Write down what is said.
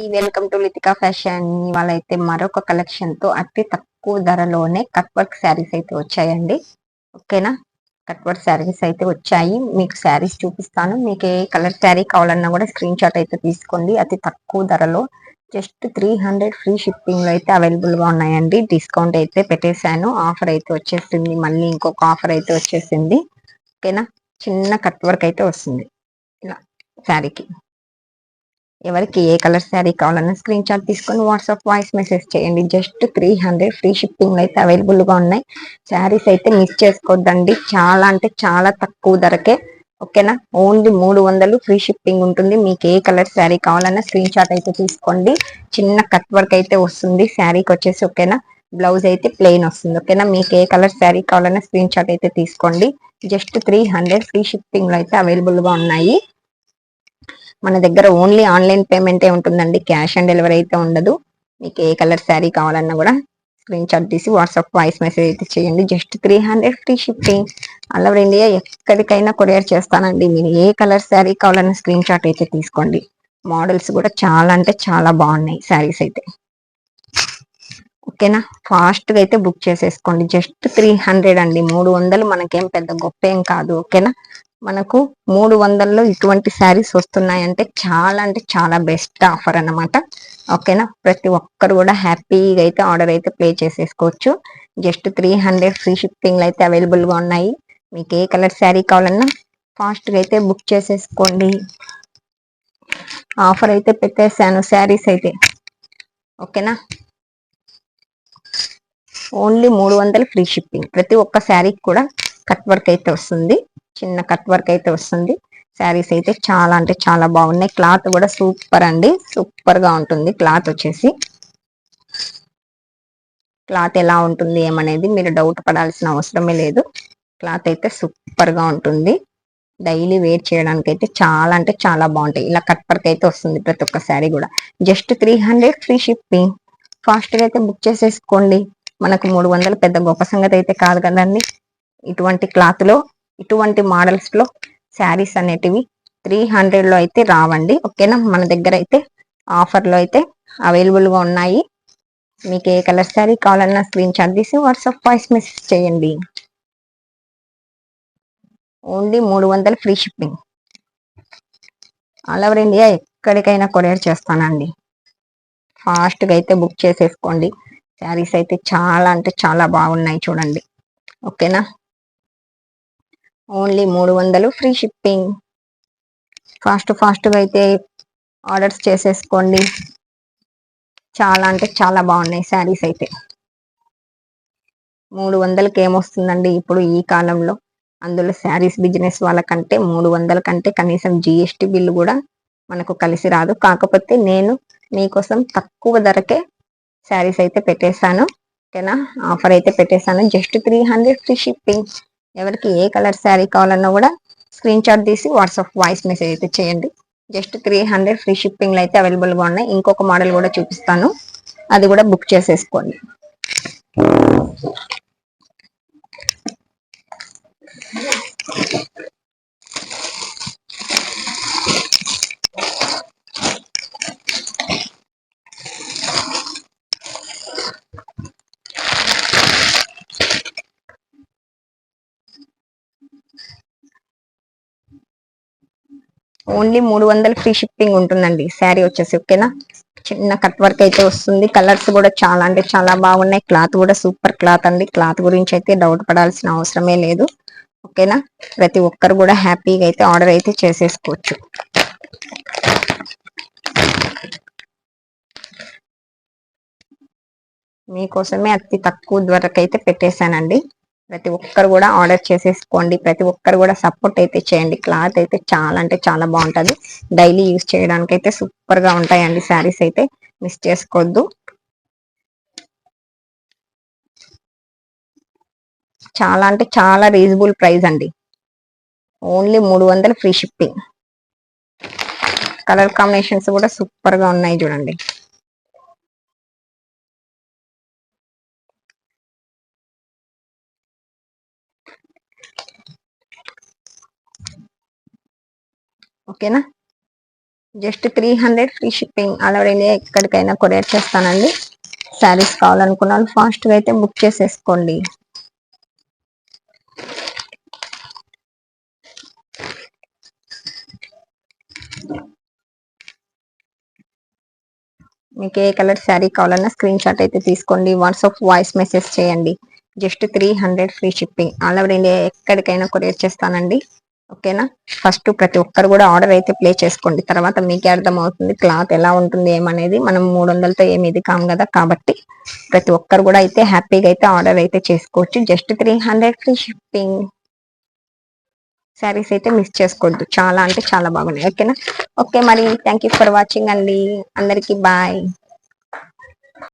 ఈ welcome to Litika fashion ఇవాళ అయితే మరొక కలెక్షన్తో అతి తక్కువ ధరలోనే కట్ వర్క్ శారీస్ అయితే వచ్చాయండి. ఓకేనా? కట్ వర్క్ శారీస్ అయితే వచ్చాయి. మీకు శారీస్ చూపిస్తాను. మీకు ఏ కలర్ శారీ కావాలన్నా కూడా స్క్రీన్ షాట్ అయితే తీసుకోండి. అతి తక్కువ ధరలో జస్ట్ త్రీ హండ్రెడ్ ఫ్రీ షిప్పింగ్లో అయితే అవైలబుల్గా ఉన్నాయండి. డిస్కౌంట్ అయితే పెట్టేశాను. ఆఫర్ అయితే వచ్చేసింది. మళ్ళీ ఇంకొక ఆఫర్ అయితే వచ్చేసింది. ఓకేనా? చిన్న కట్ వర్క్ అయితే వస్తుంది. ఇలా శారీకి ఎవరికి ఏ కలర్ శారీ కావాలన్నా స్క్రీన్ షాట్ తీసుకొని వాట్సాప్ వాయిస్ మెసేజ్ చేయండి. Just three hundred free shipping అయితే అవైలబుల్గా ఉన్నాయి. శారీస్ అయితే మిస్ చేసుకోవద్దండి చాలా అంటే చాలా తక్కువ ధరకే ఓకేనా ఓన్లీ మూడు వందలు ఫ్రీ షిప్పింగ్ ఉంటుంది. మీకు ఏ కలర్ శారీ కావాలన్నా స్క్రీన్ షాట్ అయితే తీసుకోండి. చిన్న కట్ వర్క్ అయితే వస్తుంది. శారీకి వచ్చేసి ఓకేనా బ్లౌజ్ అయితే ప్లెయిన్ వస్తుంది ఓకేనా మీకు ఏ కలర్ శారీ కావాలన్నా స్క్రీన్ షాట్ అయితే తీసుకోండి. జస్ట్ త్రీ హండ్రెడ్ ఫ్రీ షిప్పింగ్లో అయితే అవైలబుల్గా ఉన్నాయి. మన దగ్గర ఓన్లీ ఆన్లైన్ పేమెంటే ఉంటుందండి. క్యాష్ ఆన్ డెలివరీ అయితే ఉండదు. మీకు ఏ కలర్ శారీ కావాలన్నా కూడా స్క్రీన్ షాట్ తీసి వాట్సాప్ వాయిస్ మెసేజ్ అయితే చేయండి. Just three hundred free shipping all over India ఎక్కడికైనా కొరియర్ చేస్తానండి. మీరు ఏ కలర్ శారీ కావాలన్నా స్క్రీన్ షాట్ అయితే తీసుకోండి. మోడల్స్ కూడా చాలా అంటే చాలా బాగున్నాయి శారీస్ అయితే. ఓకేనా ఫాస్ట్గా అయితే బుక్ చేసేసుకోండి. జస్ట్ త్రీ హండ్రెడ్ అండి. మూడు వందలు మనకేం పెద్ద గొప్ప ఏం కాదు. ఓకేనా మనకు మూడు వందల్లో ఇటువంటి శారీస్ వస్తున్నాయంటే చాలా అంటే చాలా బెస్ట్ ఆఫర్ అన్నమాట. ఓకేనా ప్రతి ఒక్కరు కూడా హ్యాపీగా అయితే ఆర్డర్ అయితే ప్లే చేసేసుకోవచ్చు. Just three hundred free shipping అయితే అవైలబుల్గా ఉన్నాయి. మీకు ఏ కలర్ శారీ కావాలన్నా ఫాస్ట్గా అయితే బుక్ చేసేసుకోండి. ఆఫర్ అయితే పెట్టేశాను శారీస్ అయితే. ఓకేనా ఓన్లీ మూడు వందలు ఫ్రీ షిప్పింగ్ ప్రతి ఒక్క శారీకి కూడా కట్ వర్క్ అయితే వస్తుంది. చిన్న కట్ వర్క్ అయితే వస్తుంది. శారీస్ అయితే చాలా అంటే చాలా బాగున్నాయి. క్లాత్ కూడా సూపర్ అండి. సూపర్గా ఉంటుంది క్లాత్ వచ్చేసి. క్లాత్ ఎలా ఉంటుంది ఏమనేది మీరు డౌట్ పడాల్సిన అవసరమే లేదు. క్లాత్ అయితే సూపర్గా ఉంటుంది. డైలీ వేర్ చేయడానికి అయితే చాలా అంటే చాలా బాగుంటాయి. ఇలా కట్ వర్క్ అయితే వస్తుంది ప్రతి ఒక్క శారీ కూడా. Just three hundred free shipping. ఫాస్ట్గా అయితే బుక్ చేసేసుకోండి. మనకు మూడు వందలు పెద్ద గొప్ప సంగతి అయితే కాదు కదండి. ఇటువంటి క్లాత్లో ఇటువంటి మోడల్స్లో శారీస్ అనేటివి త్రీ హండ్రెడ్లో అయితే రావండి. ఓకేనా? మన దగ్గర అయితే ఆఫర్లో అయితే అవైలబుల్గా ఉన్నాయి. మీకు ఏ కలర్ శారీ కావాలన్నా స్క్రీన్ షాట్ తీసి వాట్సాప్ వాయిస్ మెసేజ్ చేయండి. ఓన్లీ మూడు వందలు free shipping all over India ఎక్కడికైనా కొరియర్ చేస్తానండి. ఫాస్ట్గా అయితే బుక్ చేసేసుకోండి. శారీస్ అయితే చాలా అంటే చాలా బాగున్నాయి చూడండి. ఓకేనా? ఓన్లీ మూడు వందలు ఫ్రీ షిప్పింగ్. ఫాస్ట్ ఫాస్ట్గా అయితే ఆర్డర్స్ చేసేసుకోండి. చాలా అంటే చాలా బాగున్నాయి శారీస్ అయితే. మూడు వందలకి ఏమొస్తుందండి ఇప్పుడు ఈ కాలంలో? అందులో శారీస్ బిజినెస్ వాళ్ళకంటే మూడు వందల కంటే కనీసం జిఎస్టి బిల్లు కూడా మనకు కలిసి రాదు. కాకపోతే నేను మీకోసం తక్కువ ధరకే శారీస్ అయితే పెట్టేశాను. ఓకేనా? ఆఫర్ అయితే పెట్టేశాను. Just three hundred free shipping. ఎవరికి ఏ కలర్ శారీ కావాలన్నా కూడా స్క్రీన్ షాట్ తీసి వాట్సాప్ వాయిస్ మెసేజ్ అయితే చేయండి. జస్ట్ త్రీ హండ్రెడ్ ఫ్రీ షిప్పింగ్లు అయితే అవైలబుల్గా ఉన్నాయి. ఇంకొక మోడల్ కూడా చూపిస్తాను. అది కూడా బుక్ చేసేసుకోండి. ఓన్లీ మూడు వందలు ఫ్రీ షిప్పింగ్ ఉంటుందండి. శారీ వచ్చేసి ఓకేనా? చిన్న కట్ వర్క్ అయితే వస్తుంది. కలర్స్ కూడా చాలా అంటే చాలా బాగున్నాయి. క్లాత్ కూడా సూపర్ క్లాత్ అండి. క్లాత్ గురించి అయితే డౌట్ పడాల్సిన అవసరమే లేదు. ఓకేనా? ప్రతి ఒక్కరు కూడా హ్యాపీగా అయితే ఆర్డర్ అయితే చేసేసుకోవచ్చు. మీకోసమే అతి తక్కువ ధరకు అయితే పెట్టేశానండి. ప్రతి ఒక్కరు కూడా ఆర్డర్ చేసేసుకోండి. ప్రతి ఒక్కరు కూడా సపోర్ట్ అయితే చేయండి. క్లాత్ అయితే చాలా అంటే చాలా బాగుంటుంది. డైలీ యూజ్ చేయడానికి అయితే సూపర్గా ఉంటాయండి శారీస్ అయితే. మిస్ చేసుకోవద్దు చాలా అంటే చాలా రీజనబుల్ ప్రైస్ అండి. ఓన్లీ మూడు వందలు ఫ్రీ షిప్పింగ్ కలర్ కాంబినేషన్స్ కూడా సూపర్గా ఉన్నాయి చూడండి. ఓకేనా? Just three hundred free shipping all India ఎక్కడికైనా కొరియర్ చేస్తానండి. శారీస్ కావాలనుకున్న వాళ్ళు ఫాస్ట్గా అయితే బుక్ చేసేసుకోండి. మీకు ఏ కలర్ శారీ కావాలన్నా స్క్రీన్ షాట్ అయితే తీసుకోండి. వాట్సాప్ వాయిస్ మెసేజ్ చేయండి. Just three hundred free shipping. All over India ఎక్కడికైనా కొరియర్ చేస్తానండి. ఓకేనా? ఫస్ట్ ప్రతి ఒక్కరు కూడా ఆర్డర్ అయితే ప్లే చేసుకోండి. తర్వాత మీకే అర్థం అవుతుంది క్లాత్ ఎలా ఉంటుంది ఏమనేది. మనం మూడు వందలతో ఏమి ఇది కాం కదా? కాబట్టి ప్రతి ఒక్కరు కూడా అయితే హ్యాపీగా అయితే ఆర్డర్ అయితే చేసుకోవచ్చు. Just three hundred free shipping saris అయితే మిస్ చేసుకోవద్దు. చాలా అంటే చాలా బాగున్నాయి. ఓకేనా? ఓకే మరి. థ్యాంక్ యూ ఫర్ వాచింగ్ అండి. అందరికీ బాయ్.